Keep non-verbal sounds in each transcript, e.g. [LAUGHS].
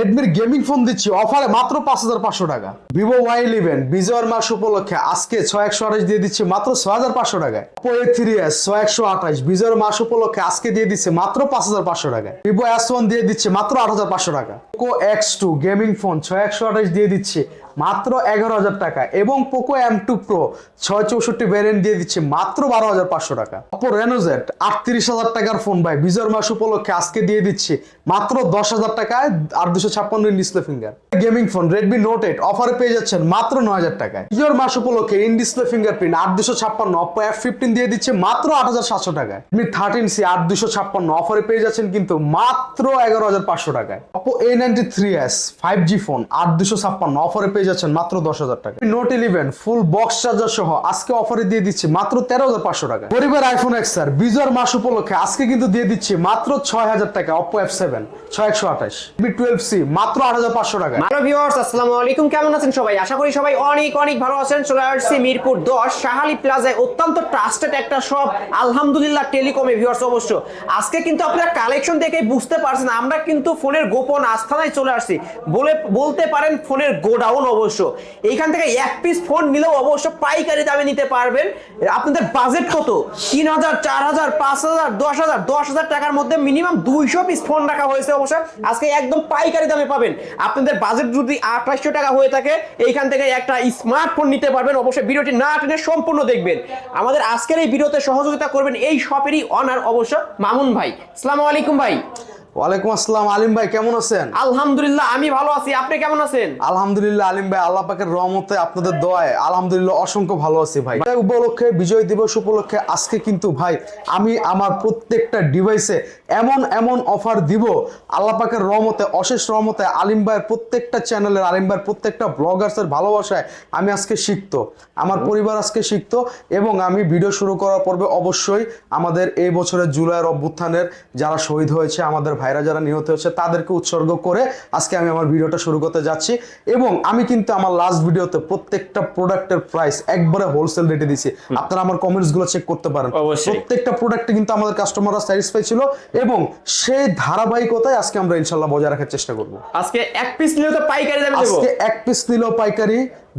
রেডমির gaming phone দিচ্ছি অফারে মাত্র পাঁচ হাজার পাঁচশো টাকা। ভিভো ওয়াই ইলেভেন বিজয়ের মাস উপলক্ষে আজকে ছয় একশো আঠাশ দিয়ে দিচ্ছে মাত্র ছয় হাজার পাঁচশো টাকায়। ওপো এ থ্রি এস ছয় একশো আঠাশ বিজয়ের মাস উপলক্ষে আজকে দিয়ে দিচ্ছে মাত্র পাঁচ হাজার পাঁচশো টাকায়। ভিভো এস ওয়ান দিয়ে দিচ্ছে মাত্র আট হাজার পাঁচশো টাকা। Poco X two gaming phone ছয় একশো আঠাশ দিয়ে দিচ্ছে মাত্র এগারো হাজার টাকা এবং পোকো এম টু প্রো ছয় চৌষট্টি ভ্যারিয়েন্ট দিয়ে দিচ্ছে মাত্র বারো হাজার পাঁচশো টাকা। অপো রেনোজেট আটত্রিশ হাজার টাকার ফোন ভাই বিজয়ের মাস উপলক্ষে আজকে দিয়ে দিচ্ছে মাত্র দশ হাজার টাকায় আর দুশো ছাপ্পান্ন display finger gaming phone Redmi Note eight অফারে পেয়ে যাচ্ছেন মাত্র নয় হাজার টাকায়। বিজয়ের মাস উপলক্ষে ইন ডিসপ্লে ফিঙ্গারপ্রিন্ট আট দুশো ছাপ্পান্ন অপো এফ ফিফটিন দিয়ে দিচ্ছে মাত্র আট হাজার সাতশো টাকায়। রেডমি থার্টিন সি আট দুশো ছাপ্পান্ন অফারে পেয়ে যাচ্ছেন কিন্তু মাত্র এগারো হাজার পাঁচশো টাকায়। Oppo A ninety three S five G phone আট দুশো ছাপ্পান্ন অফারে পেয়ে যাচ্ছেন মাত্র দশ হাজার টাকা। Note eleven full box charger সহ আজকে অফারে দিয়ে দিচ্ছে মাত্র তেরো হাজার পাঁচশো টাকা। গরিবের আইফোন এক্স আর বিজয়ের মাস উপলক্ষে আজকে কিন্তু দিয়ে দিচ্ছে মাত্র ছয় হাজার টাকা অপো এফ সেভেন ছয় একশো আঠাশ। বি টুয়েলভ সি মাত্র আট হাজার পাঁচশো টাকা। হ্যালো ভিউয়ার্স আসসালামু আলাইকুম। কেমন আছেন সবাই? আশা করি সবাই অনেক অনেক ভালো আছেন। চলে আসছি মিরপুর দশ, শাহালি প্লাজায় অত্যন্ত ট্রাস্টেড একটা শপ আলহামদুলিল্লাহ টেলিকমে ভিউয়ার্স অবশ্য। আজকে কিন্তু আপনারা কালেকশন দেখে বুঝতে পারছেন, আমরা কিন্তু ফোনের গোপন আস্থানায় চলে আসছি। বলে, বলতে পারেন ফোনের গোডাউন অবশ্য। এইখান থেকে এক পিস ফোন নিলেও অবশ্য পাইকারি দামে নিতে পারবেন। আপনাদের বাজেট কত? তিন হাজার, চার হাজার, পাঁচ হাজার, দশ হাজার দশ হাজার টাকার মধ্যে মিনিমাম দুইশো পিস ফোন রাখা হয়েছে অবশ্য। আজকে একদম পাইকারি দামে পাবেন। আপনাদের বাজেট যদি আঠাশশো টাকা হয়ে থাকে, এইখান থেকে একটা স্মার্টফোন নিতে পারবেন। অবশ্যই ভিডিওটি না টেনে সম্পূর্ণ দেখবেন। আমাদের আজকের এই ভিডিওতে সহযোগিতা করবেন এই শপেরই অনার অবশ্য মামুন ভাই। আসসালামু আলাইকুম ভাই। ওয়ালাইকুম আসসালাম। আলিম ভাই কেমন আছেন? আলহামদুলিল্লাহ আমি ভালো আছি। আপনি কেমন আছেন? আলহামদুলিল্লাহ আলিম ভাই আল্লাহ পাকের রহমতে আপনাদের দোয়ায় আলহামদুলিল্লাহ অসংখ্য ভালো আছি ভাই। উপলক্ষে বিজয় দিবস উপলক্ষে আজকে কিন্তু ভাই আমি আমার প্রত্যেকটা ডিভাইসে এমন এমন অফার দিব। আল্লাহ পাকের রহমতে অশেষ রহমতে আলিম ভাইয়ের প্রত্যেকটা চ্যানেলের আলিম ভাইয়ের প্রত্যেকটা ব্লগার্সের ভালোবাসায় আমি আজকে শিখত আমার পরিবার আজকে শিখত এবং আমি ভিডিও শুরু করার পূর্বে অবশ্যই আমাদের এই বছরের জুলাইয়ের অভ্যুত্থানের যারা শহীদ হয়েছে আমাদের ভাইরা যারা নিহত হয়েছে তাদেরকে উৎসর্গ করে আজকে আমি আমার ভিডিওটা শুরু করতে যাচ্ছি। এবং আমি কিন্তু আমার লাস্ট ভিডিওতে প্রত্যেকটা প্রোডাক্টের প্রাইস একবারে হোলসেল রেটে দিছি আপনারা আমার কমেন্টসগুলো চেক করতে পারেন। প্রত্যেকটা প্রোডাক্টে কিন্তু আমাদের কাস্টমাররা স্যাটিসফাই ছিল এবং সেই ধারাবাহিকতায় আজকে আমরা ইনশাল্লাহ বজায় রাখার চেষ্টা করব। আজকে এক পিস নিলে তো পাইকারি দামে দেবো। আজকে এক পিস নিলেও পাইকারি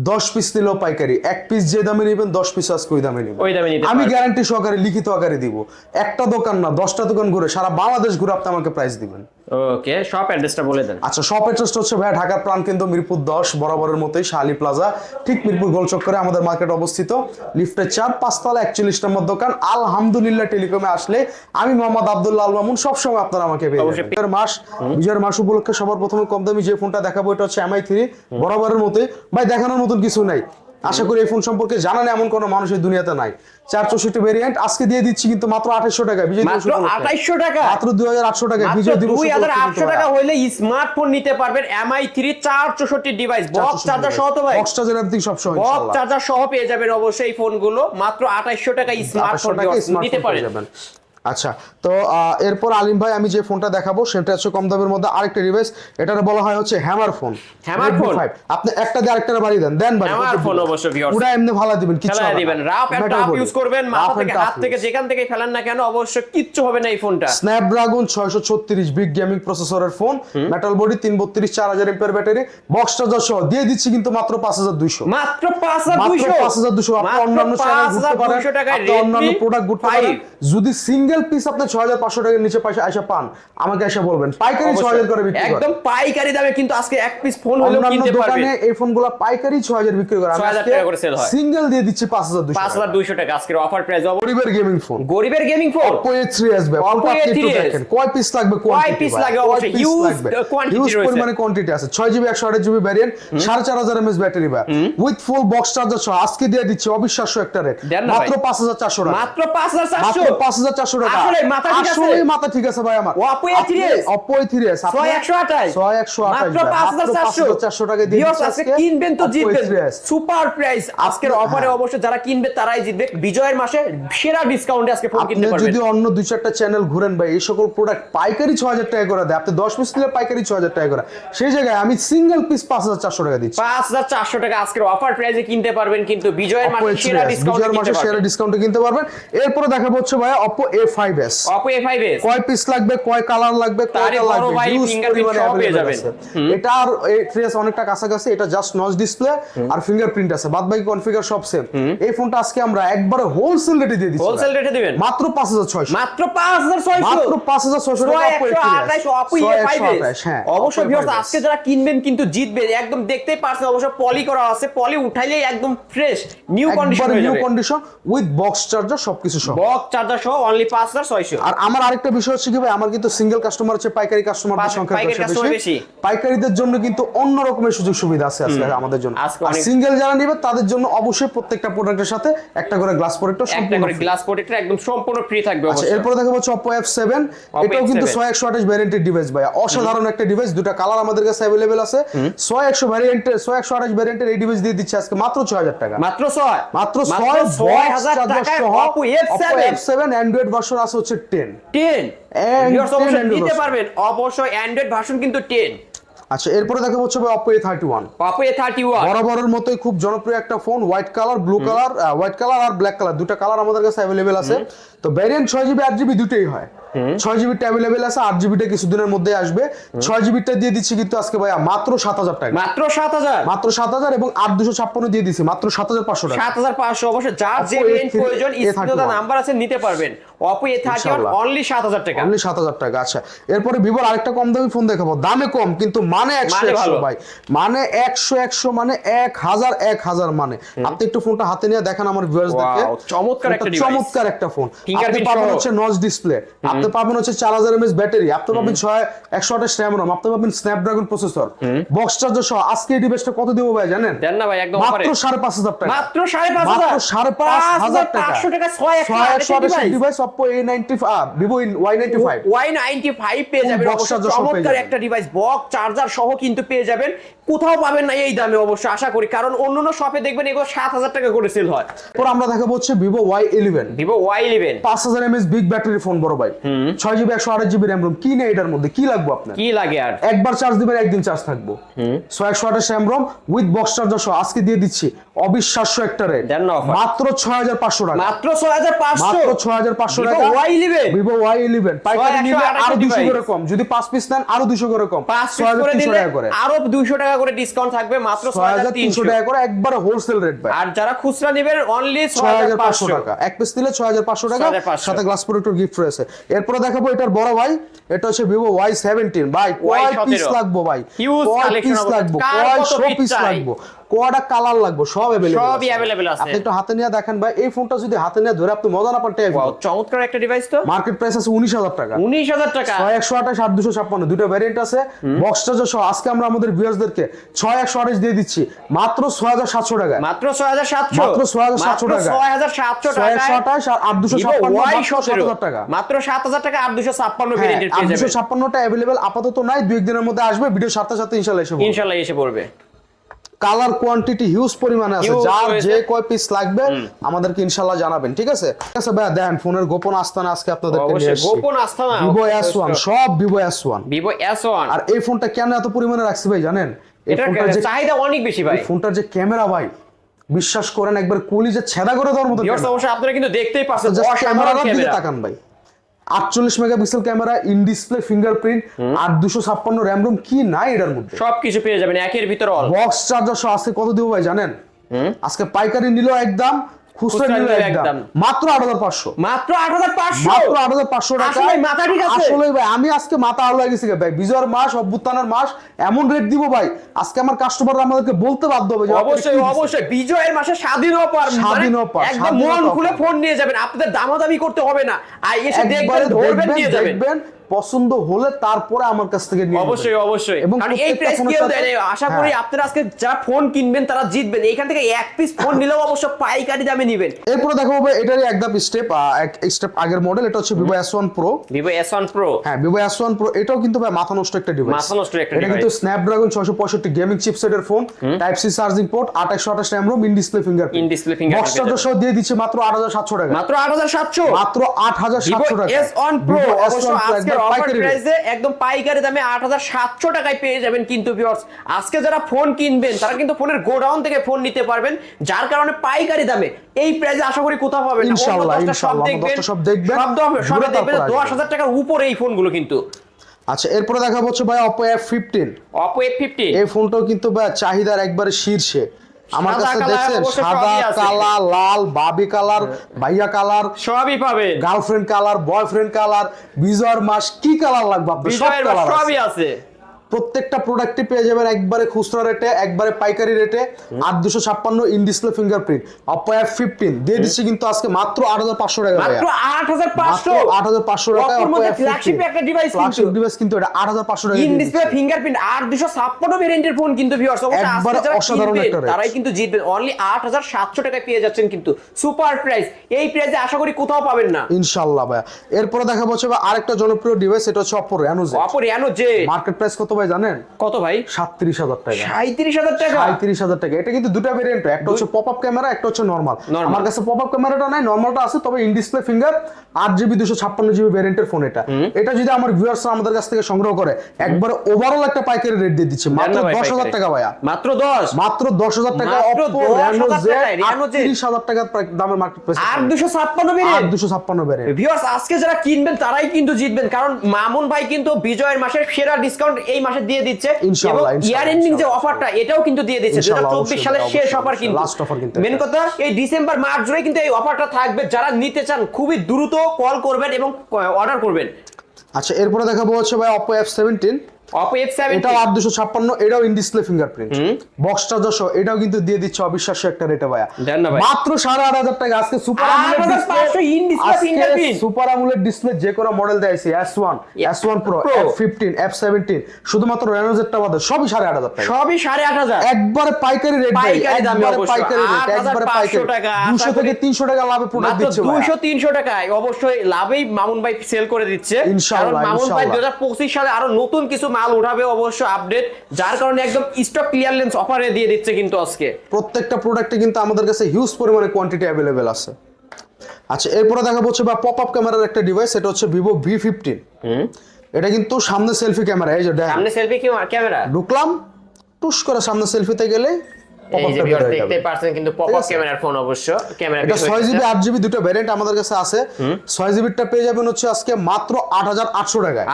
দশ পিস নিলেও পাইকারি। এক পিস যে দামে নেবেন দশ পিস আজকে ওই দামে নেবেন। ওই দামে আমি গ্যারান্টি সহকারে লিখিত আকারে দিব। একটা দোকান না দশটা দোকান ঘুরে সারা বাংলাদেশ ঘুরে আপনি আমাকে প্রাইস দিবেন। ওকে শপ অ্যাড্রেসটা বলে দেন। আচ্ছা শপ অ্যাড্রেস হচ্ছে ভাই ঢাকার প্রাণকেন্দ্র মিরপুর দশ বরাবরের মতোই শালি প্লাজা ঠিক মিরপুর গোল চক্করে আমাদের মার্কেট অবস্থিত। লিফটের চার পাঁচতলা একচল্লিশ নম্বর দোকান। আলহামদুলিল্লাহ টেলিকমে আসলে আমি মোহাম্মদ আব্দুল্লাহ আল মামুন সবসময় আপনারা আমাকে। বিজয়ের মাস বিজয়ের মাস উপলক্ষে সবার প্রথমে কম দামি যে ফোনটা দেখাবো এটা হচ্ছে এমআই থ্রি বরাবরের মতোই। ভাই দেখানোর মতন কিছু নাই। আশা করি এই ফোন সম্পর্কে জানেন এমন কোনো মানুষ এই দুনিয়াতে নাই। চার চৌষট্টি ভেরিয়েন্ট আজকে দিয়ে দিচ্ছি কিন্তু মাত্র আঠাশশো টাকা বিজয় মাত্র টাকা? মাত্র দুই হাজার আটশো টাকা বিজয় দিবস দুই হাজার আটশো টাকা। হইলে স্মার্টফোন নিতে পারবেন এমআই থ্রি চার চৌষট্টি ডিভাইস বক্স চার্জার সহ তো ভাই। বক্স চার্জার এভরিথিং সব সহ বক্স চার্জার সহ পেয়ে যাবেন অবশ্যই এই ফোনগুলো মাত্র আঠাইশশো টাকা 2800 স্মার্টফোন নিতে পারেন। যাবেন। আচ্ছা তো এরপর আলিম ভাই আমি যে ফোনটা দেখাবো সেটা হচ্ছে কম দামের মধ্যে আরেকটা ডিভাইস এটার বলা হয় হচ্ছে হ্যামার ফোন phone? 5 আপনি একটা দিয়ে আরেকটা বাড়ি দেন দেন ভাই Hammer phone অবশ্য viewers। পুরো এমনি ভালো দিবেন কিছু হবে না। দিবেন। Rough tough body। ইউজ করবেন মাথা থেকে হাত থেকে যেখান থেকে ফেলেন না কেন অবশ্য কিচ্ছু হবে না এই ফোনটা। স্ন্যাপড্রাগন ছয়শো ছত্রিশ বিগ গেমিং প্রসেসরের ফোন মেটাল বডি তিন বত্রিশ চার হাজার এমপের ব্যাটারি বক্স চার্জার সহ। দিয়ে দিচ্ছি কিন্তু মাত্র পাঁচ হাজার দুইশো। মাত্র পাঁচ হাজার মাত্র দুইশো? পাঁচ হাজার দুশো আপনি অন্যান্য চ্যানেল ঘুরতে পারেন আপনি অন্যান্য প্রোডাক্ট ঘুরতে পারেন যদি সিঙ্গেল পিস আপনি ছয় হাজার পাঁচশো টাকার নিচে পয়সা আইসা পান আমাকে এসে বলবেন। পাইকারি ছয় হাজার করে বিক্রি একদম পাইকারি দামে কিন্তু আজকে এক পিস ফোন হলেও অন্যান্য কিনতে পারবেন দোকানে এই ফোনগুলো পাইকারি ছয় হাজার বিক্রি করে। 6,000 টাকা করে sell হয়। সিঙ্গেল দিয়ে দিচ্ছি পাঁচ হাজার দুশো পাঁচ হাজার দুইশো টাকা আজকের অফার প্রাইস গরিবের গেমিং ফোন গরিবের গেমিং ফোন Oppo A3 আসবে Oppo অল্প আপনি একটু দেখেন কয় পিস লাগবে কয় piece লাগে অবশ্যই, huge quantity রয়েছে। পরিমাণে কোয়ান্টিটি আছে। 6 GB 128 GB variant 4500 mAh battery বা উইথ ফুল বক্স চার্জার সহ। আজকে দিয়ে দিচ্ছি অবিশ্বাস্য একটা রেট মাত্র ভাই। 5400 টাকা। মাত্র পাঁচ হাজার মাত্র চারশো 5400 যদি অন্য দুই চারটা চ্যানেল ঘুরেন ভাই এই সকল প্রোডাক্ট পাইকারি 6000 টাকা করে দেয়। আপনি 10 পিস নিলে পাইকারি 6000 টাকা করে। সেই জায়গায় আমি সিঙ্গেল পিস 5400 টাকা দিচ্ছি। 5400 টাকা আজকের অফার প্রাইসে কিনতে পারবেন কিন্তু বিজয়ের মাসে সেরা ডিসকাউন্ট কিনতে পারবেন। এরপরে দেখা হচ্ছে ভাই Oppo F A5s Oppo A5s কয় পিস লাগবে কয় কালার লাগবে লাগবে আছে। এটা আর অনেকটা কাছাকাছি এটা জাস্ট নচ ডিসপ্লে আর ফিঙ্গারপ্রিন্ট আছে। বাদ বাকি কনফিগার সব সেম এই ফোনটা আজকে আমরা একবারে হোলসেল রেটে দিয়ে দিচ্ছি হোলসেল রেটে দিবেন? মাত্র 5600 মাত্র 5600 মাত্র 5600 টাকা Oppo A5s Oppo A5s viewers হ্যাঁ, আজকে যারা কিনবেন কিন্তু জিতবে একদম দেখতেই পারছেন অবশ্য পলি করা আছে। পলি উঠাইলেই একদম fresh new condition new condition with box charger সবকিছু সহ। বক্স চার্জার সহ অনলি পাঁচ হাজার ছয়শো। আর আমার আরেকটা বিষয় হচ্ছে কি ভাই আমার কিন্তু সিঙ্গেল কাস্টমার হচ্ছে পাইকারি কাস্টমারদের সংখ্যা বেশি। পাইকারিদের জন্য কিন্তু অন্য রকমের সুযোগ সুবিধা আছে আজকে আমাদের জন্য। আর সিঙ্গেল যারা নিবে তাদের জন্য অবশ্যই প্রত্যেকটা প্রোডাক্টের সাথে একটা করে গ্লাস সম্পূর্ণ গ্লাস প্রোটেক্টর একদম সম্পূর্ণ ফ্রি থাকবে আচ্ছা অবশ্যই। এরপরে দেখা হচ্ছে Oppo F7 এটাও কিন্তু F7 ছয় একশো আঠাশ ভ্যারিয়েন্টের ডিভাইস ভাই অসাধারণ একটা ডিভাইস দুটো কালার আমাদের কাছে অ্যাভেলেবেল আছে। ছয় একশো ভ্যারিয়েন্টের ছয় একশো আঠাশ ভ্যারিয়েন্টের এই ডিভাইস দিয়ে দিচ্ছে আজকে মাত্র ছয় হাজার টাকা। মাত্র ছয়? মাত্র ছয় ছয় হাজার টাকায় Oppo F7 seven Android version আছে হচ্ছে টেন টেন And Viewers, অবশ্যই 10 নিতে। পারবেন। অবশ্যই অ্যান্ড্রয়েড ভার্সন কিন্তু টেন আচ্ছা এরপরে দেখা হচ্ছে Oppo A thirty one A A31 বরাবরের মতোই খুব জনপ্রিয় একটা phone white colour blue colour white colour আর ব্ল্যাক কালার দুটো কালার আমাদের কাছে অ্যাভেলেবেল আছে। তো ভ্যারিয়েন্ট ছয় জিবি আট জিবি দুটোই হয়। ছয় জিবিটা অ্যাভেলেবেল আছে আট জিবিটা কিছুদিনের মধ্যে আসবে। ছয় জিবিটা দিয়ে দিচ্ছি কিন্তু আজকে ভাইয়া মাত্র সাত হাজার টাকা। মাত্র সাত হাজার? মাত্র সাত হাজার এবং আট দুশো ছাপ্পান্ন দিয়ে দিচ্ছি মাত্র সাত হাজার পাঁচশো টাকা। সাত হাজার পাঁচশো অবশ্যই যার যে Oppo ভেরিয়েন্ট A3 প্রয়োজন স্ক্রিনে A31 নাম্বার আছে নিতে পারবেন। অপো এ থার্টি অনলি সাত হাজার টাকা। অনলি সাত হাজার টাকা আচ্ছা। এরপরে ভিভোর আরেকটা কম দামি ফোন দেখাবো। দামে কম কিন্তু মানে একশো মানে একশো ভাই। মানে একশো একশো মানে এক হাজার এক হাজার মানে। আপনি একটু ফোনটা হাতে নিয়ে দেখান আমার ভিউয়ার্সদেরকে Wow, চমৎকার একটা চমৎকার একটা ফোন আপনি পাবেন হচ্ছে নচ ডিসপ্লে আপনি পাবেন হচ্ছে চার হাজার এমএস ব্যাটারি। আপনি পাবেন ছয় একশো আঠাশ র্যাম রম আপনি পাবেন স্ন্যাপড্রাগন প্রসেসর বক্স চার্জার সহ আজকে এই ডিভাইসটা কত দিব ভাই জানেন? দেন না ভাই একদম মাত্র সাড়ে পাঁচ হাজার টাকা। মাত্র সাড়ে পাঁচ মাত্র হাজার সাড়ে পাঁচ হাজার টাকা। পাঁচশো টাকা ছয় একশো আঠাশ। Device Oppo A ninety Vivo Y ninety five Y ninety five পেয়ে যাবেন চমৎকার একটা ডিভাইস বক্স চার্জার সহ কিন্তু পেয়ে যাবেন। কোথাও পাবেন না এই দামে অবশ্যই আশা করি। কারণ অন্যান্য শপে দেখবেন এগুলো সাত হাজার টাকা করে সেল হয়। পর আমরা দেখাবো হচ্ছে Vivo Y eleven Vivo Y eleven পাঁচ হাজার এমএস বিগ ব্যাটারি ফোন বড় ভাই। ছয় জিবি একশো আঠাশ জিবি র্যাম রোম কি নেই এটার মধ্যে? কি লাগবে আপনার? কি লাগে আর? একবার চার্জ দিবেন একদিন চার্জ থাকব। ছয় একশো আঠাশ RAM ROM with box charger সহ। আজকে দিয়ে দিচ্ছি অবিশ্বাস্য একটা রেট। মাত্র ছয় হাজার পাঁচশো টাকা। মাত্র ছয় হাজার পাঁচশো? মাত্র ছয় হাজার পাঁচশো টাকা। Y11 ভিভো ওয়াই ইলেভেন পাইকারি নিলে আরও দুশো করে কম। যদি পাঁচ পিস নেন আরও দুশো করে কম। পাঁচ ছয় হাজার তিনশো টাকা করে। আরও দুইশো টাকা করে ডিসকাউন্ট থাকবে মাত্র ছয় ছয় হাজার তিনশো টাকা করে একবারে হোলসেল রেট ভাই। আর যারা খুচরা নেবেন অনলি ছয় হাজার পাঁচশো টাকা। এক পিস দিলে ছয় হাজার পাঁচশো টাকা। সাথে গ্লাস প্রোটেক্টর গিফট রয়েছে। এরপরে দেখাবো এটার বড় ভাই এটা হচ্ছে ভিভো ওয়াই সেভেন্টিন ভাই কয় Y17 পিস লাগবো ভাই। কয় পিস লাগবো কয় শো পিস লাগবো। কালার লাগবো সব সবই আছে। আপনি একটু হাতে নিয়ে দেখেন ভাই এই ফোনটা যদি হাতে নিয়ে ধরে আপনি মজা না পান Wow, চমৎকার একটা ডিভাইস তো। মার্কেট প্রাইস আছে উনিশ হাজার টাকা। উনিশ হাজার টাকা। ছয় একশো আঠাশ আট দুশো ছাপ্পান্ন দুটো ভ্যারিয়েন্ট আছে। বক্স চার্জার সহ আজকে আমরা আমাদের ভিউয়ার্সদেরকে ছয় একশো আঠাশ দিয়ে দিচ্ছি। মাত্র ছয় হাজার মাত্র ছয় হাজার সাতশো। মাত্র 6,700 টাকা। ছয় হাজার সাতশো ছয় একশো আঠাশ আর আট দুশো ছাপ্পান্ন মাত্র সাত হাজার টাকা। মাত্র সাত হাজার টাকা আট দুশো ছাপ্পান্ন হ্যাঁ, ভেরিয়েন্টের আর পেয়ে যাবেন। ছাপ্পান্নটা অ্যাভেলেবেল আপাতত নাই দুই একদিনের মধ্যে আসবে ভিডিও সাথে সাথে ইনশাল্লাহ এসে ইনশাল্লাহ এসে পড়বে। কালার কোয়ান্টিটি হিউজ পরিমাণে আছে। যার যে কয় পিস লাগবে আমাদেরকে ইনশাল্লাহ জানাবেন ঠিক আছে? ঠিক আছে ভাইয়া দেন ফোনের গোপন আস্তানা আজকে আপনাদেরকে নিয়ে এসেছি গোপন আস্থা না ভিভো এস ওয়ান সব Vivo S one Vivo S one আর এই ফোনটা কেন এত পরিমাণে রাখছি ভাই জানেন? এই ফোনটার যে চাহিদা অনেক বেশি ভাই। ফোনটার যে ক্যামেরা ভাই বিশ্বাস করেন একবার কুলি যে ছেদা করে দেওয়ার মতো অবশ্যই আপনারা কিন্তু দেখতেই পাচ্ছেন অসাধারণ দিকে ক্যামেরা। তাকান ভাই। আটচল্লিশ megapixel camera in display fingerprint আর দুশো ছাপ্পান্ন র্যাম রুম কি নাই এটার মধ্যে? সবকিছু পেয়ে যাবেন একের ভিতরে বক্স চার্জার সহ আজকে কত দিব ভাই জানেন? আজকে পাইকারি নিল একদম খুচরা খুচরা একদম। একদম। মাত্র আট হাজার পাঁচশো। মাত্র আট হাজার পাঁচশো? মাত্র আট হাজার পাঁচশো টাকা। আসলে মাথা ঠিক আছে? আসলে ভাই আমি আজকে মাথা আলো গেছি ভাই বিজয়ের মাস অভ্যুত্থানের মাস এমন রেট দিব ভাই। আজকে আমার কাস্টমাররা আমাদেরকে বলতে বাধ্য হবে অবশ্যই অবশ্যই। বিজয়ের মাসে স্বাধীন অফার স্বাধীন একদম মন খুলে ফোন নিয়ে যাবেন। আপনাদের দামাদামি করতে হবে না। আর এসে দেখবেন একবারে ধরবেন নিয়ে যাবেন। দেখবেন পছন্দ হলে তারপরে আমার কাছ থেকে নিয়ে অবশ্যই অবশ্যই। এবং এই প্রাইস ফোনের কেউ দেয় আশা করি হ্যাঁ। আপনারা আজকে যারা ফোন কিনবেন তারা জিতবেন। এখান থেকে এক পিস ফোন [LAUGHS] নিলেও অবশ্য পাইকারি দামে নিবেন। এরপরে দেখো ভাই এটারই একদম স্টেপ এক স্টেপ আগের মডেল এটা হচ্ছে one pro Vivo S one pro হ্যাঁ এস ওয়ান প্রো এটাও কিন্তু ভাই মাথা নষ্ট একটা ডিভাইস মাথা নষ্ট একটা ডিভাইস এটা কিন্তু ছয়শো পঁয়ষট্টি gaming চিপসেটের phone type C charging port আঠাশশো আঠাশ RAM ROM in display finger In display fingerprint box charger সহ দিয়ে দিচ্ছে মাত্র আট হাজার সাতশো টাকা। মাত্র আট হাজার সাতশো? মাত্র আট হাজার ভিভো সাতশো টাকা। এস ওয়ান প্রো Vivo অবশ্য S1 Pro আজকে অফার পাইকারি প্রাইসে একদম পাইকারি দামে আট হাজার সাতশো টাকায় পেয়ে যাবেন কিন্তু ভিউয়ার্স আজকে যারা ফোন কিনবেন তারা কিন্তু ফোনের গোডাউন থেকে ফোন নিতে পারবেন যার কারণে পাইকারি দামে এই প্রাইসে আশা করি কোথাও পাবেন না। ইনশাআল্লাহ, সব দেখবেন সব দেখবেন, সব টাকার উপরে এই ফোনগুলো কিন্তু। আচ্ছা এরপরে দেখা হচ্ছে ভাই Oppo F fifteen Oppo F fifty এই ফোনটাও কিন্তু ভাই চাহিদার একবারে শীর্ষে। আমার কাছে দেখছেন সাদা কালা লাল বাবি কালার ভাইয়া কালার সবই পাবে। গার্লফ্রেন্ড কালার বয়ফ্রেন্ড কালার বিজয়ের মাস কি কালার লাগবে আপনার? সব কালার সবই আছে। প্রত্যেকটা প্রোডাক্টে পেয়ে যাবেন একবারে খুচরা রেটে একবারে পাইকারি রেটে আট দুশো ছাপ্পান্ন in display fingerprint Oppo F fifteen দিয়ে দিচ্ছি কিন্তু আজকে মাত্র আট হাজার পাঁচশো টাকা আট হাজার পাঁচশো? আট হাজার পাঁচশো টাকা flagship একটা কিন্তু। ডিভাইস কিন্তু এটা আট হাজার পাঁচশো টাকা ইন ডিসপ্লে। ফিঙ্গারপ্রিন্ট আর দুশো ছাপ্পান্ন ভেরিয়েন্টের ফোন কিন্তু ভিউয়ার্স একবারে অসাধারণ একটা তারাই কিন্তু জিতবেন। অনলি আট হাজার সাতশো টাকায় পেয়ে যাচ্ছেন কিন্তু। সুপার প্রাইস এই প্রাইসে আশা করি কোথাও পাবেন না। ইনশাল্লাহ ভাই এরপরে দেখা ভাই আরেকটা জনপ্রিয় ডিভাইস এটা হচ্ছে অপো রেনো অপর রেনো যে মার্কেট প্রাইস কত ভাই জানেন? কত ভাই? সাতত্রিশ হাজার টাকা। সাঁত্রিশ হাজার টাকা? সাঁত্রিশ হাজার টাকা। এটা কিন্তু দুটা ভেরিয়েন্ট একটা হচ্ছে পপ আপ ক্যামেরা একটা হচ্ছে নর্মাল আমার কাছে পপ আপ ক্যামেরাটা নাই নর্মালটা আছে তবে ইন ডিসপ্লে ফিঙ্গার আট জিবি দুশো ছাপ্পান্ন জিবি ভেরিয়েন্টের ফোন এটা। এটা যদি আমার ভিউয়ার্স আমাদের কাছ থেকে সংগ্রহ করে একবার ওভারঅল একটা পাইকারি রেট দিয়ে দিচ্ছে। মাত্র দশ হাজার টাকা ভাইয়া। মাত্র দশ? মাত্র দশ হাজার টাকা অপো রেনো জেড। আটত্রিশ হাজার প্রায় দামের মার্কেট প্রাইস আর দুশো ছাপ্পান্ন ভেরিয়েন্ট দুশো ছাপ্পান্ন ভেরিয়েন্ট ভিউয়ার্স আজকে যারা কিনবেন তারাই কিন্তু জিতবেন। কারণ মামুন ভাই কিন্তু বিজয়ের মাসের সেরা ডিসকাউন্ট এই মাসে দিয়ে দিচ্ছে এবং ইয়ার এন্ডিং যে অফারটা এটাও কিন্তু দিয়ে দিচ্ছে। দু হাজার চব্বিশ সালের শেষ অফার কিন্তু। লাস্ট অফার কিন্তু মেন কথা এই ডিসেম্বর মার্চ জুড়ে কিন্তু এই অফারটা থাকবে। যারা নিতে চান খুবই দ্রুত কল করবেন এবং অর্ডার করবেন। আচ্ছা এরপরে দেখাবো হচ্ছে ভাই Oppo F seventeen Oppo F এটাও আট দুশো ছাপ্পান্ন এটাও in display fingerprint box charger এটাও কিন্তু দিয়ে দিচ্ছে অবিশ্বাস্য একটা রেটে ভাইয়া। মাত্র সাড়ে আট হাজার টাকা আজকে super 8,500 in display fingerprint। Super আমুলের display যে কোনো মডেল দিয়েছি S one S one Pro F fifteen F seventeen শুধুমাত্র রেনোজেটটা বাদে সবই সাড়ে আট হাজার টাকা সবই সাড়ে আট হাজার একবারে পাইকারি রেট পাইকারি দামে। পাইকারি রেট একবারে পাইকারি টাকা, দুশো থেকে তিনশো টাকা লাভে প্রোডাক্ট দিচ্ছে। দুইশো তিনশো টাকায় অবশ্যই লাভেই মামুন ভাই সেল করে দিচ্ছে ইনশাআল্লাহ, মামুন ভাই দু ইনশাআল্লাহ। পঁচিশ সালে আরও নতুন কিছু মাল উঠাবে অবশ্য আপডেট যার কারণে একদম স্টক ক্লিয়ারেন্স অফারে দিয়ে দিচ্ছে কিন্তু আজকে। প্রত্যেকটা প্রোডাক্টে কিন্তু আমাদের কাছে হিউজ পরিমাণে কোয়ান্টিটি অ্যাভেলেবেল আছে। আচ্ছা এরপরে দেখা হচ্ছে বা পপ আপ ক্যামেরার একটা ডিভাইস এটা হচ্ছে ভিভো ভি ফিফটিন এটা কিন্তু সামনে সেলফি ক্যামেরা এই যে সামনে সেলফি ক্যামেরা ঢুকলাম টুস করে সামনে সেলফিতে গেলে এই যে দেখতে পারছেন কিন্তু? ক্যামেরার ফোন অবশ্য। ক্যামেরা এটা দুটো আমাদের কাছে আছে। পেয়ে যাবেন হচ্ছে আজকে মাত্র টাকায়।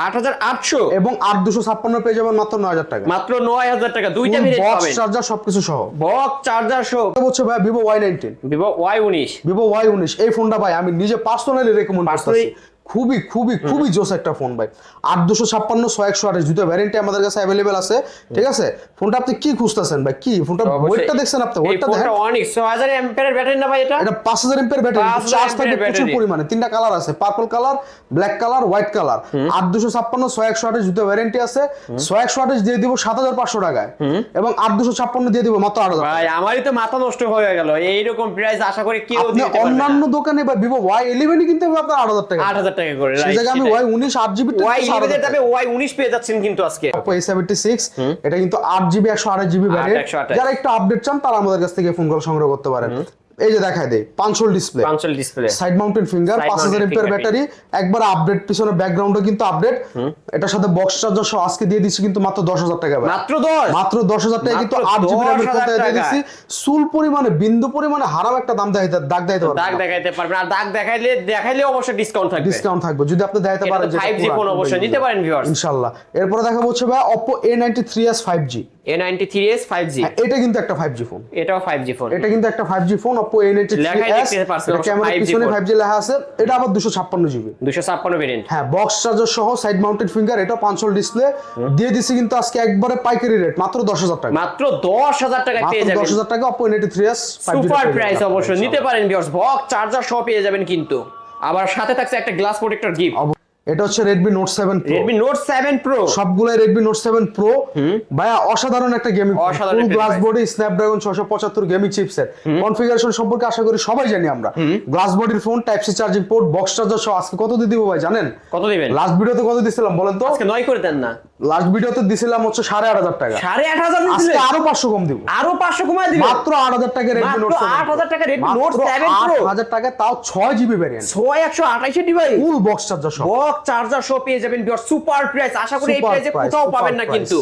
এবং পেয়ে যাবেন মাত্র নয় হাজার টাকা মাত্র নয় হাজার টাকা। দুইটা ভেরিয়েন্ট বক্স চার্জার সবকিছু সহ। বক্স চার্জার সহ। হচ্ছে ভাই এই ফোনটা ভাই আমি নিজে পার্সোনালি রেকমেন্ড করতেছি। খুবই খুবই খুবই জোস একটা ফোন ভাই। আট দুশো ছাপ্পান্ন ছয় একশো আঠাশ দুটো ভ্যারিয়েন্টে আমাদের কাছে অ্যাভেলেবেল আছে। ঠিক আছে? ফোনটা আপনি কি খুঁজতেছেন ভাই? কি? ফোনটা ওয়েটটা দেখছেন আপনি? ওয়েটটা দেখেন। অনেক ছয় হাজার এম্পিয়ারের ব্যাটারি না ভাই এটা? এটা পাঁচ হাজার এমপের ব্যাটারি চার্জ থাকে প্রচুর পরিমাণে। তিনটা কালার আছে purple colour black colour white colour আট দুশো ছাপ্পান্ন ছয় একশো আঠাশ দুটো ভ্যারেন্টি আছে। ছয় একশো আঠাশ দিয়ে দিব সাত হাজার পাঁচশো টাকায়। এবং আট দুশো ছাপ্পান্ন দিয়ে দিব মাত্র আট হাজার ভাই আমারই তো মাথা নষ্ট হয়ে গেল। এইরকম প্রাইস আশা করি কেউ অন্যান্য দোকানে বা ভিভো ওয়াই ইলেভেনই কিনতে হবে আপনার আট হাজার টাকা আট হাজার টাকা করে সেই জায়গায় আমি ওয়াই উনিশ আট জিবি ওয়াই দামে ওয়াই উনিশ পেয়ে যাচ্ছেন কিন্তু আজকে। সেভেন্টি সিক্স এটা কিন্তু আট জিবি একশো আঠাশ জিবি যারা একটু আপডেট চান তারা আমাদের কাছ থেকে ফোন কল সংগ্রহ করতে পারেন। এই যে দেখায় দেয় পাঁচশোল display display side mounted finger পাঁচ হাজার ব্যাটারি একবার আপডেট পিছনে ব্যাকগ্রাউন্ডও কিন্তু আপডেট এটার সাথে বক্স চার্জার সহ আজকে দিয়ে দিচ্ছি কিন্তু মাত্র দশ হাজার টাকা মাত্র দশ? মাত্র দশ হাজার টাকা কিন্তু আট জিবি 10,000 র্যামের ফোনটা দিয়ে দিচ্ছি। সুল পরিমাণে বিন্দু পরিমাণে হারাম একটা দাম দেখাইতে দাগ দেখাইতে দাগ পারবেন দেখাইতে পারবেন আর দাগ দেখাইলে দেখাইলে অবশ্যই ডিসকাউন্ট থাকবে। ডিসকাউন্ট থাকবে। যদি আপনি দেখাইতে পারেন তো 5G ফোন অবশ্যই। নিতে পারেন viewers। ইনশাআল্লাহ। এরপরে দেখাবো হচ্ছে ভাই Oppo A93s 5G A ninety three S five G হ্যাঁ, এটা কিন্তু একটা 5G ফোন এটাও ফাইভ জি ফোন এটা কিন্তু একটা 5G ফোন Oppo লেখাই A93s দেখতে পারছেন, ক্যামেরা পিছনে ফোন। 5G লেখা আছে এটা আবার 256 জিবি দুশো ছাপ্পান্ন ভেরিয়েন্ট হ্যাঁ বক্স চার্জার সহ সাইড মাউন্টেড ফিঙ্গার এটা ডিসপ্লে দিয়ে দিছি কিন্তু আজকে একবারে পাইকারি রেট মাত্র দশ হাজার টাকা। মাত্র দশ হাজার টাকায় পেয়ে যাবেন। দশ হাজার টাকা Oppo A93s 5G super price অবশ্যই। নিতে পারেন ভিউয়ার্স বক্স চার্জার সহ পেয়ে যাবেন কিন্তু। আবার সাথে থাকছে একটা গ্লাস প্রোটেক্টর গিফট এটা হচ্ছে Redmi Note 7 Pro Redmi Note 7 Pro সবগুলাই Redmi Note 7 Pro ভাইয়া অসাধারণ একটা gaming full glass body Snapdragon ছশো পঁচাত্তর গেমিং চিপসেট কনফিগারেশন সম্পর্কে আশা করি সবাই জানি আমরা। গ্লাস বডির phone type C charging port box charger সহ আজকে কত দিয়ে দিব ভাই জানেন? কত দিবেন? লাস্ট ভিডিওতে কত দিছিলাম বলেন তো? আজকে নয় করে দেন না। লাস্ট ভিডিওতে দিছিলাম হচ্ছে সাড়ে আট হাজার টাকা। সাড়ে আট হাজার আজকে আরও পাঁচশো কম দিব। আরও পাঁচশো কমায় দিবেন মাত্র আট হাজার টাকা রেডমি নোট 8,000 টাকা Redmi Note 7 Pro। আট হাজার টাকা তাও ছয় জিবি ভ্যারিয়েন্ট ছয় একশো আঠাইশের ডিভাইস ফুল বক্স চার্জার সহ। বক চার্জার সহ পেয়ে যাবেন সুপার প্রাইস আশা করি এই প্রাইসে কোথাও পাবেন না কিন্তু।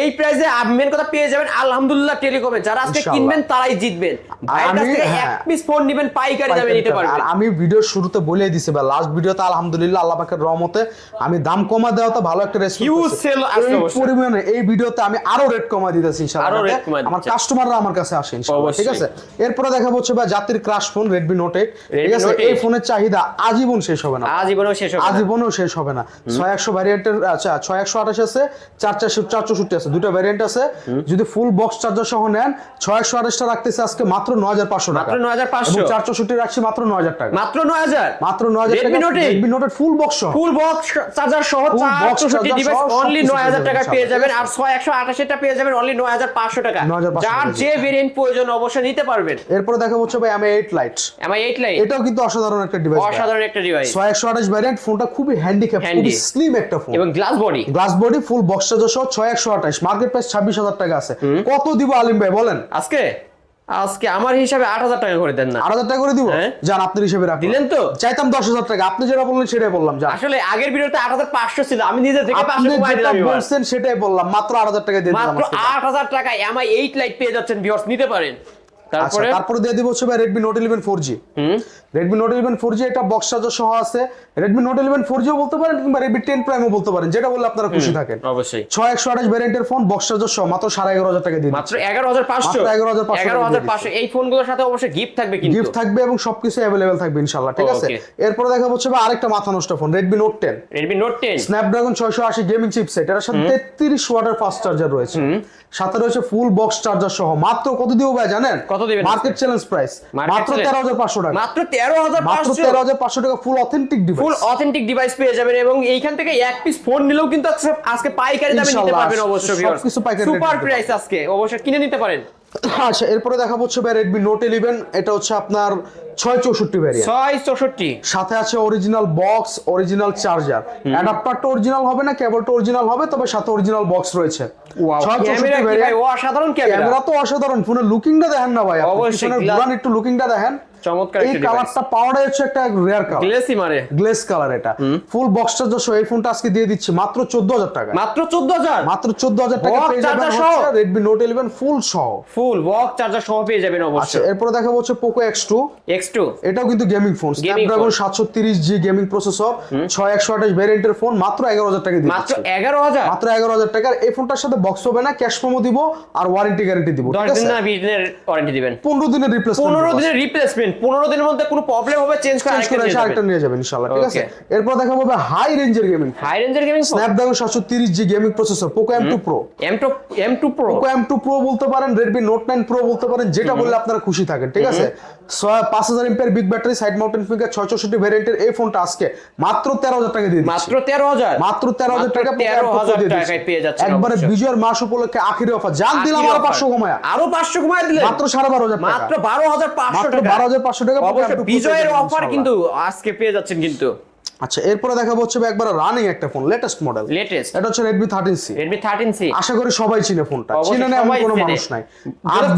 এই প্রাইসে মেন কথা পেয়ে যাবেন আলহামদুলিল্লাহ টেলিকমে যারা আজকে। কিনবেন তারাই জিতবেন। আমি- এক হ্যাঁ। পিস ফোন নেবেন পাইকারি দামে নিতে আর আমি ভিডিওর শুরুতে বলে দিছি ভাই লাস্ট ভিডিওতে আলহামদুলিল্লাহ আল্লাহ পাকের রহমতে আমি দাম কমা দেওয়া তো ভালো একটা রেসপন্স এই অবশ্যই। পরিমাণে এই ভিডিওতে আমি আরও রেট কমা দিতেছি ইনশাআল্লাহ আরও কমায় আমার কাস্টমাররা আমার কাছে আসে ইনশাআল্লাহ ঠিক আছে? এরপরে দেখা হচ্ছে ভাই জাতির ক্রাশ ফোন Redmi Note 8 ঠিক আছে? এই ফোনের চাহিদা আজীবন শেষ হবে না। আজীবনেও শেষ হবে না। আজীবনেও শেষ হবে না। ছয় একশো ভ্যারিয়েন্টের আচ্ছা ছয় একশো আঠাশ আছে চার চারশো চার চৌষট্টি আছে দুটো ভ্যারিয়েন্ট আছে। যদি ফুল বক্স চার্জার সহ নেন ছয় একশো আঠাশটা রাখতেছে আজকে মাত্র নয় হাজার পাঁচশো টাকা। মাত্র 9,500 এবং চার চৌষট্টি রাখছি মাত্র নয় হাজার টাকা। মাত্র নয় হাজার? মাত্র নয় হাজার Redmi Note 8 রেডমি নোটের full box full box charger সহ Full চার box চৌষট্টি charger ডিভাইস সহ অনলি সবকিছু নয় হাজার পেয়ে টাকা পেয়ে যাবেন আর পেয়ে যাবেন অনলি নয় হাজার পাঁচশো টাকা। যার যে ভেরিয়েন্ট প্রয়োজন অবশ্যই নিতে পারবেন। এরপরে দেখা হচ্ছে ভাই আমি লাইট এইট লাইন এটাও কিন্তু অসাধারণ একটা ডিভাইস অসাধারণ একটা ডিভাইস ছয় একশো আঠাশ ভ্যারিয়েন্ট ফোনটা খুবই হ্যান্ডিক্যাপ খুবই স্লিম একটা ফোন এবং glass body glass body full box charger সহ ছয় একশো আঠাশ মার্কেট প্রাইস ছাব্বিশ হাজার টাকা আছে। কত দিব আলিম ভাই বলেন? আজকে? আজকে আমার হিসাবে আট হাজার টাকা করে দেন না। আট হাজার টাকা করে দিব? হ্যাঁ। যান আপনার হিসাবে রাখ দিলেন তো? চাইতাম দশ হাজার টাকা আপনি যেটা বললেন সেটাই বললাম যান আসলে আগের ভিডিওতে আট হাজার পাঁচশো ছিল আমি নিজে থেকে আপনি যেটা বলছেন সেটাই বললাম মাত্র আট হাজার টাকা দিয়ে দিলাম মাত্র আট হাজার টাকা এমআই এইট লাইট পেয়ে যাচ্ছেন ভিউয়ার্স নিতে পারেন। আচ্ছা তারপরে? তারপরে দিয়ে দিব হচ্ছে ভাই Redmi Note eleven four G Redmi Note eleven four G এটা বক্স চার্জার সহ আছে। রেডমি নোট ইলেভেন ফোর জিও বলতে পারেন কিংবা রেডমি টেন প্রাইমও বলতে পারেন যেটা বললে আপনারা খুশি থাকেন। অবশ্যই। ছয় একশো আঠাশ ভ্যারিয়েন্টের ফোন বক্স চার্জার সহ মাত্র সাড়ে এগারো হাজার টাকা দিয়ে মাত্র এগারো হাজার পাঁচশো? মাত্র 11,500 এগারো হাজার পাঁচশো। এই ফোনগুলোর সাথে অবশ্যই গিফট থাকবে কিন্তু। গিফট থাকবে এবং সবকিছু অ্যাভেলেবেল থাকবে ইনশাল্লাহ ঠিক আছে? এরপরে দেখা হচ্ছে আরেকটা মাথা নষ্ট phone Redmi Note ten Redmi Note ten Snapdragon ছয়শো আশি গেমিং চিপসেট এটার সাথে তেত্রিশ ওয়াটের ফাস্ট চার্জার রয়েছে। সাথে রয়েছে ফুল বক্স চার্জার সহ। মাত্র কত দিব ভাই জানেন? কত দিবেন? মার্কেট চ্যালেঞ্জ প্রাইস মাত্র তেরো হাজার পাঁচশো টাকা। মাত্র তেরো হাজার মাত্র তেরো হাজার পাঁচশো টাকা full authentic full authentic device পেয়ে যাবেন এবং এইখান থেকে এক পিস ফোন নিলেও কিন্তু আজকে- আজকে পাইকারি দামে নিতে পারবেন অবশ্যই সবকিছু পাইকারি সুপার প্রাইস আজকে অবশ্যই কিনে নিতে পারেন। আচ্ছা এরপরে দেখা হচ্ছে ভাই রেডমি নোট ইলেভেন এটা হচ্ছে আপনার ছয় চৌষট্টি ভ্যারিয়েন্ট ছয় চৌষট্টি। সাথে আছে অরিজিনাল বক্স অরিজিনাল চার্জার অ্যাডাপ্টারটা অরিজিনাল হবে না কেবলটা অরিজিনাল হবে তবে সাথে অরিজিনাল বক্স রয়েছে। অসাধারণ ক্যামেরা তো অসাধারণ ফোনের লুকিংটা দেখেন না ভাই। পিছনের একটু লুকিংটা দেখেন। চমৎকার এই কালারটা পাওয়াটাই হচ্ছে একটা রেয়ার কালার গ্লেসি মারে গ্লেস কালার এটা। ফুল বক্স চার্জার সহ এই ফোনটা আজকে দিয়ে দিচ্ছি মাত্র চোদ্দ হাজার টাকা। মাত্র চোদ্দ হাজার মাত্র চোদ্দ হাজার টাকা পেয়ে যাবেন charger সহ? রেডমি নোট ইলেভেন ফুল সহ। ফুল চার্জার সহ পেয়ে যাবেন আচ্ছা অবশ্যই। এরপরে দেখা হচ্ছে Poco X two X two এটাও কিন্তু গেমিং ফোন স্ন্যাপড্রাগন phone। সাতশো তিরিশ জি গেমিং প্রসেসর ছয় একশো আঠাশ ভ্যারিয়েন্টের ফোন মাত্র এগারো হাজার টাকা দিয়ে মাত্র দিচ্ছি। এগারো হাজার মাত্র এগারো হাজার টাকার এই ফোনটার সাথে বক্স হবে না ক্যাশ প্রোমো দিব আর ওয়ারেন্টি গ্যারান্টি দিব দশ ঠিক দিন আছে? না বিশ দিনের ওয়ারেন্টি দিবেন। পনেরো দিনের রিপ্লেসমেন্ট পনেরো দিনের রিপ্লেসমেন্ট পনেরো দিনের মধ্যে কোনো প্রবলেম হবে চেঞ্জ করে আরেকটা নিয়ে যাবেন। ইনশাআল্লাহ ঠিক আছে? এরপর দেখা হবে হাই রেঞ্জের গেমিং হাই রেঞ্জের গেমিং স্ন্যাপড্রাগন সাতশো তিরিশ G gaming processor Poco M two Pro M two M two Pro Poco M two Pro বলতে পারেন রেডমি নোট নাইন প্রো বলতে পারেন যেটা বললে আপনারা খুশি থাকেন ঠিক আছে? পাঁচ হাজার এমপের big battery side mounted finger ছয় চৌষট্টি ভ্যারিয়েন্টের এই ফোনটা আজকে মাত্র তেরো হাজার টাকা দিয়ে মাত্র তেরো হাজার? মাত্র তেরো হাজার টাকা তেরো 13,000 M2 Pro দিয়ে দিচ্ছি। টাকায় পেয়ে যাচ্ছে একবারে বিজয়ের মাস উপলক্ষে আখিরি অফার যান দিলাম আরও পাঁচশো কমায়। আরও পাঁচশো কমায় দিলে মাত্র সাড়ে বারো হাজার মাত্র বারো হাজার পাঁচশো টাকা। বারো হাজার পাঁচশো টাকা বিজয়ের অফার কিন্তু আজকে পেয়ে যাচ্ছেন কিন্তু। আচ্ছা এরপরে দেখাবো হচ্ছে একবার রানিং একটা ফোন লেটেস্ট মডেল লেটেস্ট এটা হচ্ছে সি রেডমি থার্টিন সি আশা করি সবাই চিনে ফোনটা চিনে না এমন কোনো মানুষ নাই।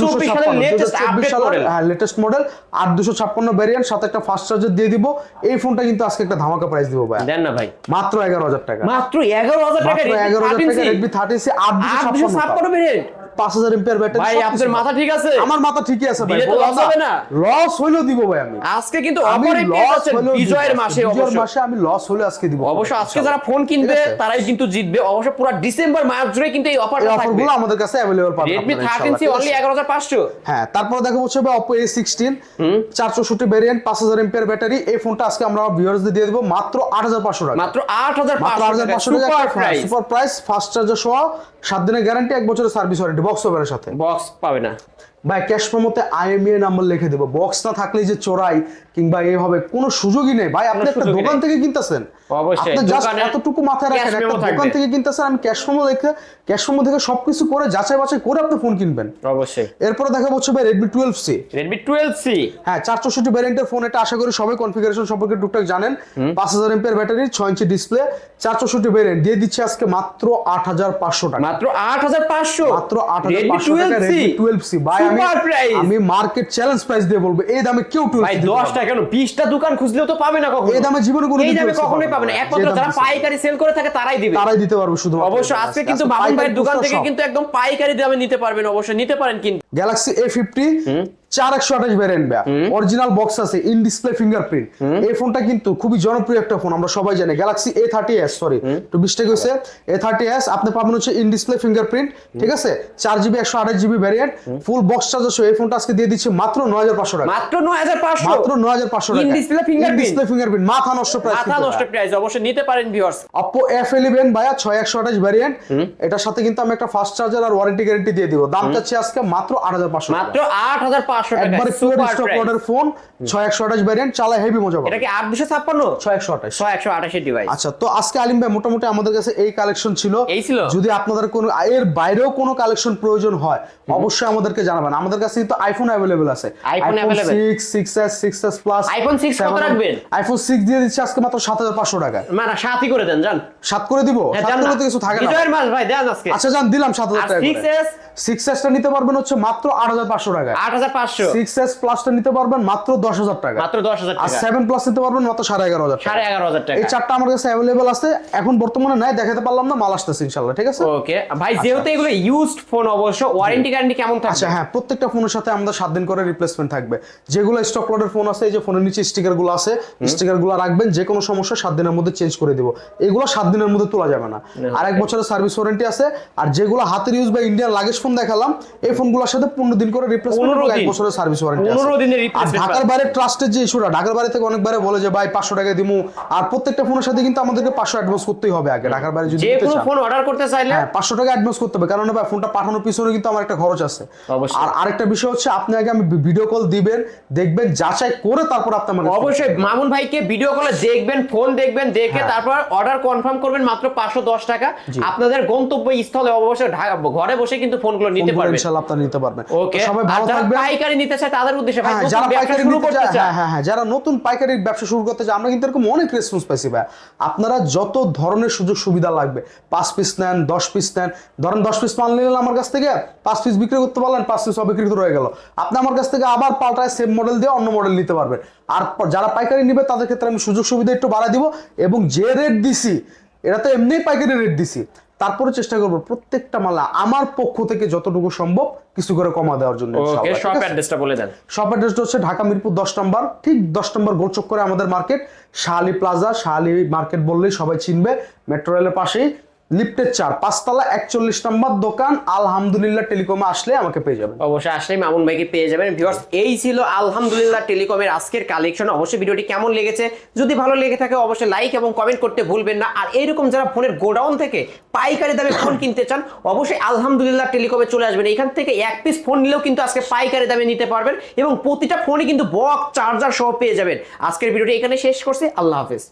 2024 সালের latest update model। হ্যাঁ লেটেস্ট মডেল আর দুশো ছাপ্পান্ন ভ্যারিয়েন্ট সাথে একটা ফাস্ট চার্জার দিয়ে দিব। এই ফোনটা কিন্তু আজকে একটা ধামাকা প্রাইস দিব ভাই দেন না ভাই। মাত্র এগারো হাজার টাকা। মাত্র এগারো হাজার টাকা মাত্র এগারো হাজার টাকা রেডমি থার্টিন সি আর দুশো দুশো ছাপ্পান্ন ছাপ্পান্ন ভেরিয়েন্ট পাঁচ হাজার এমপিয়ার ব্যাটারি ভাই আপনার মাথা ঠিক আছে? আমার মাথা ঠিকই আছে ভাই। loss হবে না? লস হইলেও দিব ভাই আমি। আজকে কিন্তু অফারে লস। বিজয়ের মাসে বিজয়ের মাসে আমি লস হলে আজকে দিব। অবশ্য আজকে যারা ফোন কিনবে তারাই কিন্তু জিতবে। অবশ্য পুরো ডিসেম্বর মাস জুড়ে কিন্তু এই অফারটা থাকবে। অফারগুলো আমাদের কাছে অ্যাভেলেবল পাবেন সি অনলি আছে? এগারো হাজার পাঁচশো। হ্যাঁ তারপর দেখা হচ্ছে ভাই চৌষট্টি ভ্যারিয়েন্ট পাঁচ হাজার এমপিয়ার ব্যাটারি এই ফোনটা আজকে আমরা ভিউয়ার্সদের দিয়ে দেবো মাত্র আট হাজার পাঁচশো টাকা। মাত্র আট হাজার মাত্র আট হাজার পাঁচশো টাকা super price super price fast charger সহ সাত দিনের গ্যারান্টি এক বছরের সার্ভিস ওয়ারেন্টি বক্স ওভারের সাথে। বক্স পাবে না। ভাই ক্যাশ প্রমোতে আইএমইএ নাম্বার লিখে দেবো। বক্স না থাকলে যে চোরাই কিংবা এ হবে কোনো সুযোগই নেই। ভাই আপনি একটা দোকান থেকে কিনতেছেন? অবশ্যই, আপনি just এতটুকু মাথায় রাখেন একটা দোকান থেকে কিনতেছেন আমি ক্যাশ মেমো দেখে ক্যাশ মেমো দেখে সবকিছু করে যাচাই বাছাই করে আপনি ফোন কিনবেন। অবশ্যই। এরপরে দেখা হচ্ছে ভাই রেডমি টুয়েলভ সি রেডমি হ্যাঁ চার চৌষট্টি ভ্যারিয়েন্টের ফোন এটা আশা করি সবাই কনফিগারেশন সম্পর্কে টুকটাক জানেন। পাঁচ হাজার ব্যাটারি ছয় ইঞ্চি ডিসপ্লে চার চৌষট্টি ভ্যারিয়েন্ট দিয়ে দিচ্ছে আজকে মাত্র আট হাজার পাঁচশো টাকা। মাত্র আট হাজার পাঁচশো? মাত্র আট হাজার রেডমি পাঁচশো টাকা টুয়েলভ সি ভাই আমি আমি মার্কেট চ্যালেঞ্জ প্রাইস দিয়ে বলব এই দামে কেউ টুয়েলভ ভাই দশটা কেন? বিশটা দোকান খুঁজলেও তো পাবে না কখনো। এই দামে জীবনে কোনো এই দামে কখনোই পাবে পাবে না না। একমাত্র যারা পাইকারি সেল করে থাকে তারাই দিবে। তারাই দিতে পারবে শুধু অবশ্য আজকে কিন্তু বাবুন ভাইয়ের দোকান থেকে কিন্তু একদম পাইকারি দামে নিতে পারবেন অবশ্যই নিতে পারেন কিন্তু। গ্যালাক্সি এ ফিফটি চার একশো আঠাশ ভ্যারিয়েন্ট ব্যা। অরিজিনাল বক্স আছে ইন ডিসপ্লে ফিঙ্গারপ্রিন্ট এই ফোনটা কিন্তু খুবই জনপ্রিয় একটা ফোন আমরা সবাই জানি। Galaxy A thirty S sorry একটু মিস্টেক হয়েছে এ থার্টি এস আপনি পাবেন হচ্ছে ইন ডিসপ্লে ফিঙ্গারপ্রিন্ট ঠিক আছে? চার জিবি একশো আঠাশ GB variant full box charger সহ এই ফোনটা আজকে দিয়ে দিচ্ছে মাত্র নয় হাজার পাঁচশো টাকা। মাত্র নয় হাজার পাঁচশো? মাত্র নয় হাজার পাঁচশো টাকা। In-display ডিসপ্লে ফিঙ্গারপ্রিন্ট মাথা নষ্ট প্রাইস মাথা নষ্ট প্রাইস অবশ্যই নিতে পারেন ভিউয়ার্স অপো এফ ইলেভেন ভাইয়া ছয় একশো আঠাশ ভ্যারিয়েন্ট এটার সাথে কিন্তু আমি একটা ফাস্ট চার্জার আর ওয়ারেন্টি গ্যারেন্টি দিয়ে দিব। দাম চাচ্ছি আজকে মাত্র আট হাজার পাঁচশো মাত্র আট হাজার পাঁচশো একবারে পিওর স্টক প্রাইস ফোন ছয় একশো আঠাশ ভ্যারিয়েন্ট চালা হেভি মজা পাবে। এটা কি আট দুশো ছাপ্পান্ন? ছয় একশো আঠাশ। ছয় একশো আঠাশের ডিভাইস আচ্ছা তো আজকে আলিম ভাই মোটামুটি আমাদের কাছে এই কালেকশন ছিল। এই ছিল? যদি আপনাদের কোনো এর বাইরেও কোনো কালেকশন প্রয়োজন হয় অবশ্যই আমাদেরকে জানাবেন। আমাদের কাছে কিন্তু আইফোন অ্যাভেলেবেল আছে। iPhone available? Six six S plus iPhone 6 কত রাখবেন? আইফোন দিয়ে দিচ্ছে আজকে মাত্র সাত হাজার পাঁচশো টাকায়। মানে করে দেন জান। সাত করে দিব? হ্যাঁ, তো কিছু থাকে না। বিজয়ের মাস ভাই দেন আজকে। আচ্ছা যান দিলাম সাত হাজার আর টাকা 6S? সিক্স এসটা নিতে পারবেন হচ্ছে মাত্র আট হাজার পাঁচশো টাকায়। আট হাজার পাঁচশো। সিক্স এস প্লাসটা নিতে পারবেন মাত্র দশ হাজার টাকা। মাত্র দশ হাজার আর সেভেন প্লাস নিতে পারবেন মাত্র সাড়ে এগারো হাজার সাড়ে এগারো হাজার টাকা। এই চারটা আমার কাছে অ্যাভেলেবেল আছে। এখন বর্তমানে নাই দেখাতে পারলাম না মাল আসতেছে ইনশাল্লাহ ঠিক আছে? ওকে ভাই যেহেতু এগুলো ইউজড ফোন অবশ্য ওয়ারেন্টি গ্যারান্টি কেমন আচ্ছা হ্যাঁ প্রত্যেকটা ফোনের সাথে আমাদের সাত দিন করে রিপ্লেসমেন্ট থাকবে। যেগুলো স্টক লটের ফোন আছে এই যে ফোনের নিচে স্টিকারগুলো আছে স্টিকারগুলো রাখবেন যে কোনো সমস্যা সাত দিনের মধ্যে চেঞ্জ করে দিব। এগুলো সাত দিনের মধ্যে তোলা যাবে না। আর এক বছরের সার্ভিস ওয়ারেন্টি আছে। আর যেগুলো হাতের ইউজ বা ইন্ডিয়ান লাগেজ ফোন দেখালাম এই ফোনগুলোর সাথে পনেরো দিন করে রিপ্লেসমেন্ট 15। বছরের সার্ভিস ওয়ারেন্টি আছে। 15 দিনের আর replacement ঢাকার বাইরে ট্রাস্টের যে ইস্যুটা ঢাকার বাইরে থেকে অনেকবারে বলে যে ভাই পাঁচশো টাকা দিমু। আর প্রত্যেকটা ফোনের সাথে কিন্তু আমাদেরকে পাঁচশো অ্যাডভান্স করতেই হবে আগে। ঢাকার বাইরে যদি যে কোনো ফোন অর্ডার করতে চাইলে হ্যাঁ টাকা অ্যাডভান্স করতে হবে। কারণ ভাই ফোনটা পাঠানোর পিছনে কিন্তু আমার একটা খরচ আছে। আর আরেকটা বিষয় হচ্ছে আপনি আগে আমি ভিডিও কল দিবেন দেখবেন যাচাই করে তারপর আপনি আমার অবশ্যই। মামুন ভাইকে ভিডিও কলে দেখবেন ফোন দেখবেন দেখে হ্যাঁ। তারপর অর্ডার কনফার্ম করবেন মাত্র পাঁচশো দশ টাকা। আপনাদের গন্তব্য স্থলে অবশ্যই ঘরে বসে কিন্তু ফোনগুলো নিতে পারবেন। ইনশাআল্লাহ আপনি নিতে পারবেন। তো সবাই ভালো থাকবেন। পাইকারি নিতে চায় তাদের উদ্দেশ্যে ভাই হ্যাঁ যারা ব্যবসা পাইকারি শুরু নিতে চায় হ্যাঁ হ্যাঁ হ্যাঁ যারা নতুন পাইকারি ব্যবসা শুরু করতে চায় আমরা কিন্তু এরকম অনেক রেসপন্স পাইছি ভাই। আপনারা যত ধরনের সুযোগ সুবিধা লাগবে পাঁচ পিস নেন দশ পিস নেন ধরেন দশ পিস মাল নিলেন আমার কাছ থেকে পাঁচ পিস বিক্রি করতে পারলেন পাঁচ পিস অবিকৃত রয়ে গেল। আপনি আমার কাছ থেকে আবার পাল্টায় সেম মডেল দিয়ে অন্য মডেল নিতে পারবেন। আর যারা পাইকারি নিবে তাদের ক্ষেত্রে আমি সুযোগ সুবিধা একটু বাড়াই দিব এবং যে রেট দিছি এটা তো এমনিই পাইকারি রেট দিছি। তারপরে চেষ্টা করব প্রত্যেকটা মালা আমার পক্ষ থেকে যতটুকু সম্ভব কিছু করে কমা দেওয়ার জন্য ওকে শপ? অ্যাড্রেসটা বলে দেন শপ অ্যাড্রেসটা হচ্ছে ঢাকা মিরপুর দশ নম্বর ঠিক দশ নম্বর গোলচক করে আমাদের market Shahali Plaza Shahali market বললেই সবাই চিনবে মেট্রো রেলের পাশেই লিফটের চার, পাঁচতলা একচল্লিশ নম্বর দোকান, আলহামদুলিল্লাহ টেলিকমে আসলে আমাকে পেয়ে যাবেন। অবশ্যই আসলেই মামুন ভাইকে পেয়ে যাবেন। ভিউয়ার্স, এই ছিল আলহামদুলিল্লাহ টেলিকমের আজকের কালেকশন অবশ্যই ভিডিওটি কেমন লেগেছে? যদি ভালো লেগে থাকে, অবশ্যই লাইক এবং কমেন্ট করতে ভুলবেন না। আর এইরকম যারা ফোনের গোডাউন থেকে পাইকারি দামে ফোন কিনতে চান, অবশ্যই আলহামদুলিল্লাহ টেলিকমে চলে আসবেন। এখান থেকে এক পিস ফোন নিলেও কিন্তু আজকে পাইকারি দামে নিতে পারবেন এবং প্রতিটা ফোনে কিন্তু বক্স চার্জার সহ পেয়ে যাবেন। আজকের ভিডিওটি এখানে শেষ করছি। আল্লাহ হাফেজ।